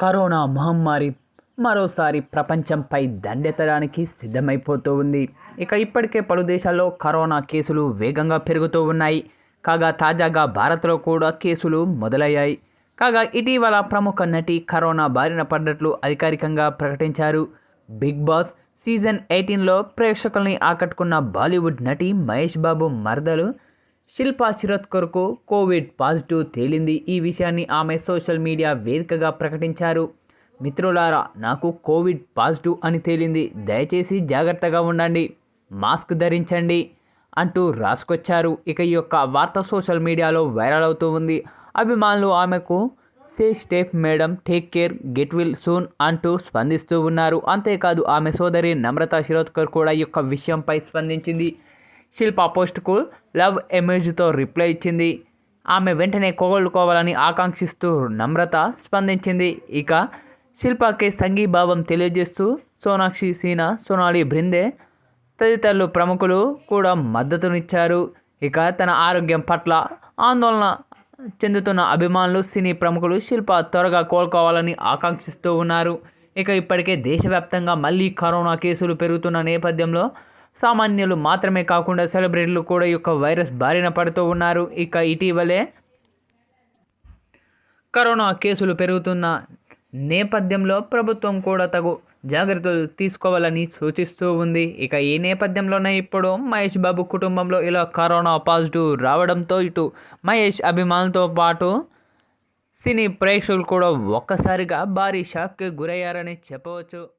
Corona మహమ్మారి మరోసారి ప్రపంచంపై దండెత్తడానికి సిద్ధమైపోతూ ఉంది. ఇక ఇప్పటికే పలు దేశాల్లో కరోనా కేసులు వేగంగా పెరుగుతూ ఉన్నాయి. కాగా తాజాగా భారత్లో కూడా కేసులు మొదలయ్యాయి. కాగా ఇటీవల ప్రముఖ నటి కరోనా బారిన పడ్డట్లు అధికారికంగా ప్రకటించారు. బిగ్ బాస్ సీజన్ ఎయిటీన్లో ప్రేక్షకుల్ని ఆకట్టుకున్న బాలీవుడ్ నటి మహేష్ బాబు మరదలు శిల్పా శిరోద్కర్కు కోవిడ్ పాజిటివ్ తేలింది. ఈ విషయాన్ని ఆమె సోషల్ మీడియా వేదికగా ప్రకటించారు. మిత్రులారా నాకు కోవిడ్ పాజిటివ్ అని తేలింది. దయచేసి జాగ్రత్తగా ఉండండి. మాస్క్ ధరించండి అంటూ రాసుకొచ్చారు. ఇక ఈ యొక్క వార్త సోషల్ మీడియాలో వైరల్ అవుతూ ఉంది. అభిమానులు ఆమెకు సే staff madam take care get well soon అంటూ స్పందిస్తూ ఉన్నారు. అంతేకాదు ఆమె సోదరి నమ్రత శిరోద్కర్ కూడా ఈ యొక్క విషయంపై స్పందించింది. శిల్ప పోస్ట్కు లవ్ ఎమేజ్తో రిప్లై ఇచ్చింది. ఆమె వెంటనే కోగొలుకోవాలని ఆకాంక్షిస్తూ నమ్రత స్పందించింది. ఇక శిల్పకి సంఘీభావం తెలియజేస్తూ సోనాక్షి సీనా సోనాలి బృందే తదితరులు ప్రముఖులు కూడా మద్దతునిచ్చారు. ఇక తన ఆరోగ్యం పట్ల ఆందోళన చెందుతున్న అభిమానులు సినీ ప్రముఖులు శిల్ప త్వరగా కోలుకోవాలని ఆకాంక్షిస్తూ ఉన్నారు. ఇక ఇప్పటికే దేశవ్యాప్తంగా మళ్ళీ కరోనా కేసులు పెరుగుతున్న నేపథ్యంలో సామాన్యులు మాత్రమే కాకుండా సెలబ్రిటీలు కూడా ఈ యొక్క వైరస్ బారిన పడుతూ ఉన్నారు. ఇక ఇటీవలే కరోనా కేసులు పెరుగుతున్న నేపథ్యంలో ప్రభుత్వం కూడా తగు జాగ్రత్తలు తీసుకోవాలని సూచిస్తూ ఉంది. ఇక ఈ నేపథ్యంలోనే ఇప్పుడు మహేష్ బాబు కుటుంబంలో ఇలా కరోనా పాజిటివ్ రావడంతో ఇటు మహేష్ అభిమానులతో పాటు సినీ ప్రేక్షకులు కూడా ఒక్కసారిగా భారీ షాక్కి గురయ్యారని చెప్పవచ్చు.